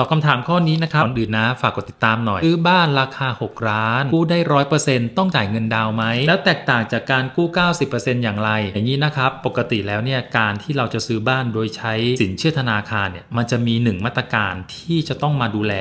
ตอบคำถามข้อนี้นะครับก่อนอื่นนะ ฝากกดติดตามหน่อย ซื้อบ้านราคา 6 ล้าน กู้ได้ร้อยเปอร์เซ็นต์ต้องจ่ายเงินดาวน์ไหม แล้วแตกต่างจากการกู้ 90%อย่างไร อย่างนี้นะครับ ปกติแล้วเนี่ยการที่เราจะซื้อบ้านโดยใช้สินเชื่อธนาคารเนี่ยมันจะมี 1 มาตรการที่จะต้องมาดูแล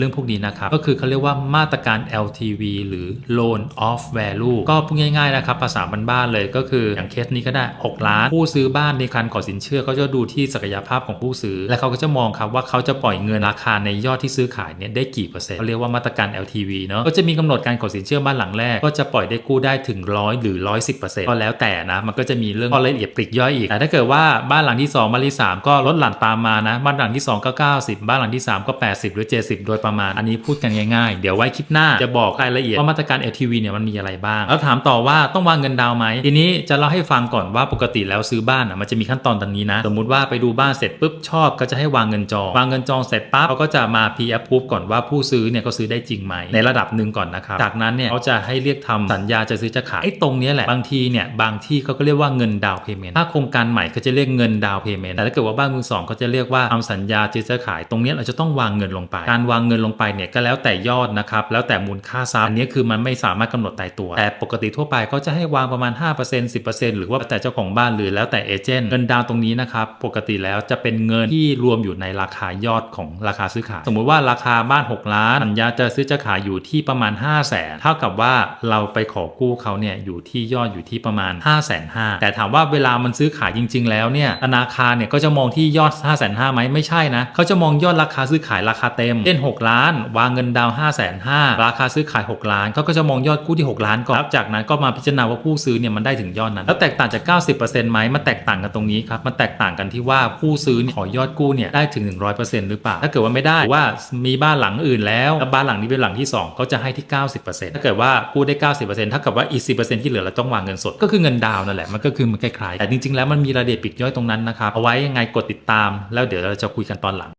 รื่องพวกนี้นะครับ ก็คือเขาเรียกว่ามาตรการ LTV หรือ Loan of Value ก็พูดง่าย ๆ นะครับ ภาษาบ้านๆเลยก็คืออย่างเคสนี้ก็ได้ 6 ล้าน ผู้ซื้อบ้านในการขอสินเชื่อก็จะดูที่ศักยภาพของผู้ซื้อ และเขาก็จะมองครับว่าเขาจะปล่อยเงินราคาในยอดที่ซื้อขายเนี่ยได้กี่เปอร์เซ็นต์เขาเรียกว่ามาตรการ LTV เนาะก็จะมีกำหนดการขอสินเชื่อบ้านหลังแรก ก็จะปล่อยได้กู้ได้ถึงร้อยหรือ110%ก็แล้วแต่นะมันก็จะมีเรื่องข้อละเอียดปลีกย่อยอีกแต่ถ้าเกิดว่าบ้านหลังที่2บ้านที่3ก็ลดหลั่นตามมานะบ้านหลังที่2ก็90 บ้านหลังที่ 3 ก็ 80 หรือ 70 โดยประมาณ อันนี้พูดกันง่ายๆ เดี๋ยวไว้คลิปหน้าจะบอกรายละเอียดว่ามาตรการ LTV เนี่ยมันมีอะไรบ้าง แล้วถามต่อว่าต้องวางเงินดาวไหมทีนี้จะเล่าให้ฟังก่อนว่าปกติแล้วซื้อบ้านอะมันจะมีขั้นตอนตรงนี้นะ สมมุติว่าไปดูบ้านเสร็จปุ๊บชอบก็จะให้วางเงินจอง วางเงินจองเสร็จปั๊บเขาก็จะมา pre approve ก่อนว่าผู้ซื้อเนี่ยเขาซื้อได้จริงไหมในระดับหนึ่งก่อนนะครับจากนั้นเนี่ยเขาจะให้เรียกทำสัญญาจะซื้อจะขายไอ้ตรงนี้แหละบางทีเนี่ยบางที่เขาก็เรียกว่าเงินดาวเพย์เมนต์ถ้าโครงการใหม่ก็จะเรียกเงินดาวเพย์เมนต์แต่ถ้าเกิดว่าบ้านมือสองเขาจะเรียกว่าทำสัญญาจะซื้อขายตรงนี้เราจะต้องวางเงินลงไปการวางเงินลงไปเนี่ยก็แล้วแต่ยอดนะครับแล้วแต่มูลค่าทรัพย์อันนี้คือมันไม่สามารถกำหนดตายตัว แต่ปกติทั่วไปเขาจะให้วางประมาณ 5% 10%หรือว่าแต่เจ้าของบ้านหรือแล้วแต่เอเจนต์เงินดาวน์ตรงนี้นะครับปกติแล้วจะเป็นเงินที่รวมอยู่ในราคายอดของราคาซื้อขายสมมุติว่าราคาบ้าน 6 ล้านสัญญาจะซื้อจะขายอยู่ที่ประมาณ 5 0 0แสนเท่ากับว่าเราไปขอกู้เขาเนี่ยอยู่ที่ยอดอยู่ที่ประมาณ 5 5 0 0 0แต่ถามว่าเวลามันซื้อขายจริง ๆ แล้วเนี่ยธนาคารเนี่ยก็จะมองที่ยอด 5 5 0 0 0ไหมไม่ใช่นะเขาจะมองยอดราคาซื้อขายราคาเต็มเช่น6ล้าน วางเงินดาวน์5 5 0 0 0ราคาซื้อขาย 6 ล้านเขาก็จะมองยอดกู้ที่ 6 ล้านก่อนแล้วจากนั้นก็มาพิจารณาว่าผู้ซื้อเนี่ยมันได้ถึงยอดนั้น แล้วแตกต่างจาก 90%ไหมมันแตกต่างกันตรงนี้ครับมันแตกต่างกันที่ว่าผู้ซื้อขอยอดกู้เนี่ยได้ถึง 100%หรือเปล่า ถ้าเกิดว่าไม่ได้ว่ามีบ้านหลังอื่นแล้วแล้วบ้านหลังนี้เป็นหลังที่2ก็จะให้ที่ 90%ถ้าเกิดว่ากู้ได้ 90%เท่ากับว่าอีก10%ที่เหลือเราต้องวางเงินสดก็คือเงินดาวน์นั่นแหละมันก็คือมันคล้ายๆแต่จริงๆแล้วมันมีรายละเอียดปลีกย่อยตรงนั้นนะครับเอาไว้ยังไงกดติดตาม แล้วเดี๋ยวเราจะคุยกันตอนหลัง